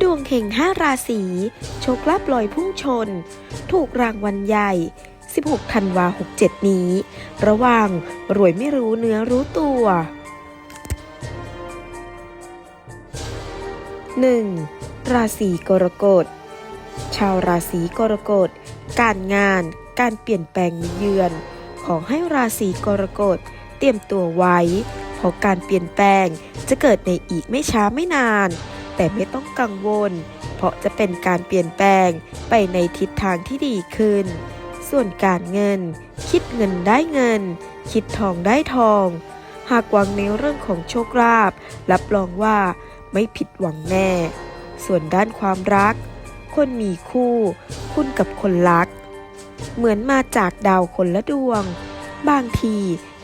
ดวงเฮงห้าราศี โชคลาภลอยพุ่งชน ถูกรางวัลใหญ่ 16ธันวา67 นี้ ระหว่างรวยไม่รู้เนื้อรู้ตัว 1. ราศีกรกฎ ชาวราศีกรกฎ การงานการเปลี่ยนแปลงมีเยือน ขอให้ราศีกรกฎเตรียมตัวไว้เพราะการเปลี่ยนแปลงจะเกิดในอีกไม่ช้าไม่นาน แต่ไม่ต้องกังวล เพราะจะเป็นการเปลี่ยนแปลงไปในทิศทางที่ดีขึ้น ส่วนการเงิน คิดเงินได้เงิน คิดทองได้ทอง หากหวังในเรื่องของโชคลาภรับรองว่าไม่ผิดหวังแน่ ส่วนด้านความรัก คนมีคู่ คุณกับคนรัก เหมือนมาจากดาวคนละดวง บางที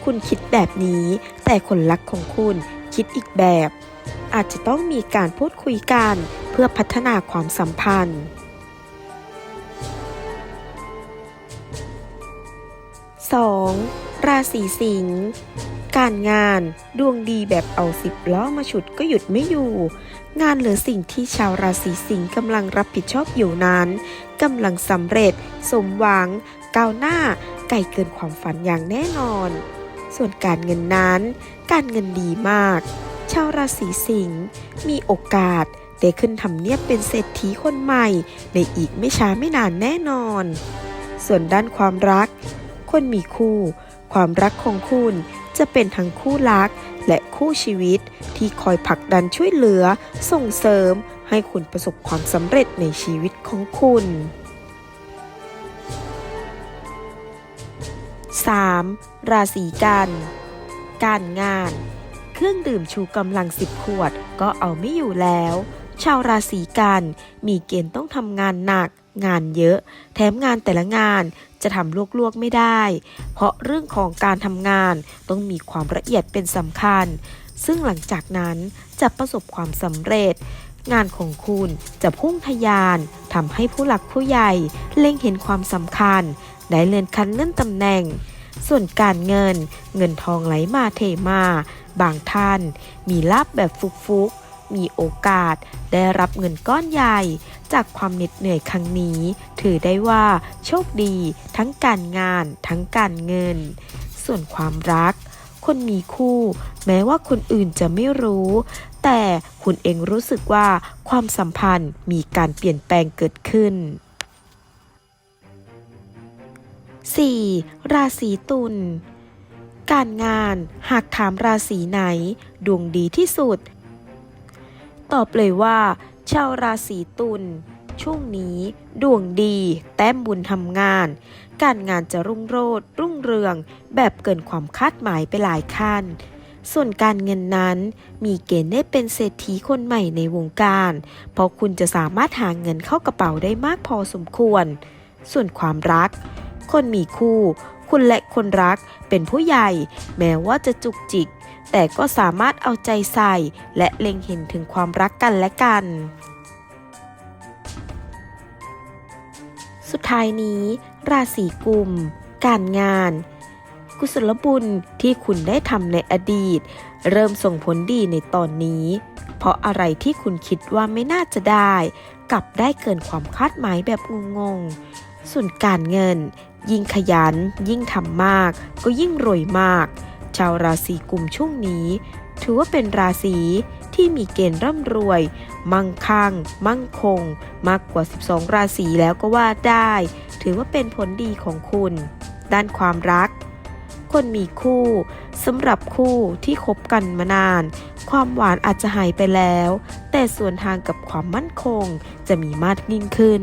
คุณคิดแบบนี้ แต่คนรักของคุณ คิดอีกแบบ อาจจะต้องมีการพูดคุยกันเพื่อพัฒนาความสัมพันธ์ 2. ราศีสิงห์การงานดวงดีแบบเอาสิบล้อมาฉุดก็หยุดไม่อยู่ งานหรือสิ่งที่ชาวราศีสิงห์กำลังรับผิดชอบอยู่นั้นกำลังสำเร็จ สมหวัง ก้าวหน้า ไกลเกินความฝันอย่างแน่นอน ส่วนการเงินนั้น การเงินดีมาก ชาวราศีสิงห์มีโอกาสได้ขึ้นทำเนียบเป็นเศรษฐีคนใหม่ ในอีกไม่ช้าไม่นานแน่นอน ส่วนด้านความรัก คนมีคู่ ความรักของคุณจะเป็นทั้งคู่รักและคู่ชีวิตที่คอยผลักดันช่วยเหลือ ส่งเสริมให้คุณประสบความสำเร็จในชีวิตของคุณ 3. ราศีกัน การงาน เครื่องดื่มชูกำลังสิบขวดก็เอาไม่อยู่แล้ว ชาวราศีกันมีเกณฑ์ต้องทำงานหนัก งานเยอะ แถมงานแต่ละงานจะทำลวกๆไม่ได้ เพราะเรื่องของการทำงานต้องมีความละเอียดเป็นสำคัญ ซึ่งหลังจากนั้นจะประสบความสำเร็จ งานของคุณจะพุ่งทะยานทำให้ผู้หลักผู้ใหญ่เล็งเห็นความสำคัญ ได้เลื่อนขั้นเลื่อนตำแหน่ง ส่วนการเงินเงินทองไหลมาเทมา บางท่าน มีลาบแบบฟุกๆ มีโอกาสได้รับเงินก้อนใหญ่ จากความเหน็ดเหนื่อยครั้งนี้ ถือได้ว่าโชคดี ทั้งการงาน ทั้งการเงิน ส่วนความรัก คนมีคู่ แม้ว่าคนอื่นจะไม่รู้ แต่คุณเองรู้สึกว่าความสัมพันธ์มีการเปลี่ยนแปลงเกิดขึ้น 4. ราศีตุล การงานหากถามราศีไหน ดวงดีที่สุด ตอบเลยว่า ชาวราศีตุลช่วงนี้ดวงดี แต้มบุญทำงาน การงานจะรุ่งโรจน์รุ่งเรือง แบบเกินความคาดหมายไปหลายขั้น ส่วนการเงินนั้นมีเกณฑ์ได้เป็นเศรษฐีคนใหม่ในวงการ เพราะคุณจะสามารถหาเงินเข้ากระเป๋าได้มากพอสมควร ส่วนความรัก คนมีคู่ คุณและคนรักเป็นผู้ใหญ่ แม้ว่าจะจุกจิก แต่ก็สามารถเอาใจใส่ และเล็งเห็นถึงความรักกันและกัน สุดท้ายนี้ ราศีกุม การงาน กุศลบุญที่คุณได้ทำในอดีต เริ่มส่งผลดีในตอนนี้ เพราะอะไรที่คุณคิดว่าไม่น่าจะได้ กลับได้เกินความคาดหมายแบบงงๆส่วนการเงิน ยิ่งขยัน ยิ่งทำมาก ก็ยิ่งรวยมาก ชาวราศีกุมช่วงนี้ ถือว่าเป็นราศีที่มีเกณฑ์ร่ำรวย มั่งคั่ง มั่งคง มากกว่า 12 ราศีแล้วก็ว่าได้ ถือว่าเป็นผลดีของคุณ ด้านความรัก คนมีคู่สำหรับคู่ที่คบกันมานาน ความหวานอาจจะหายไปแล้ว แต่ส่วนทางกับความมั่นคงจะมีมากยิ่งขึ้น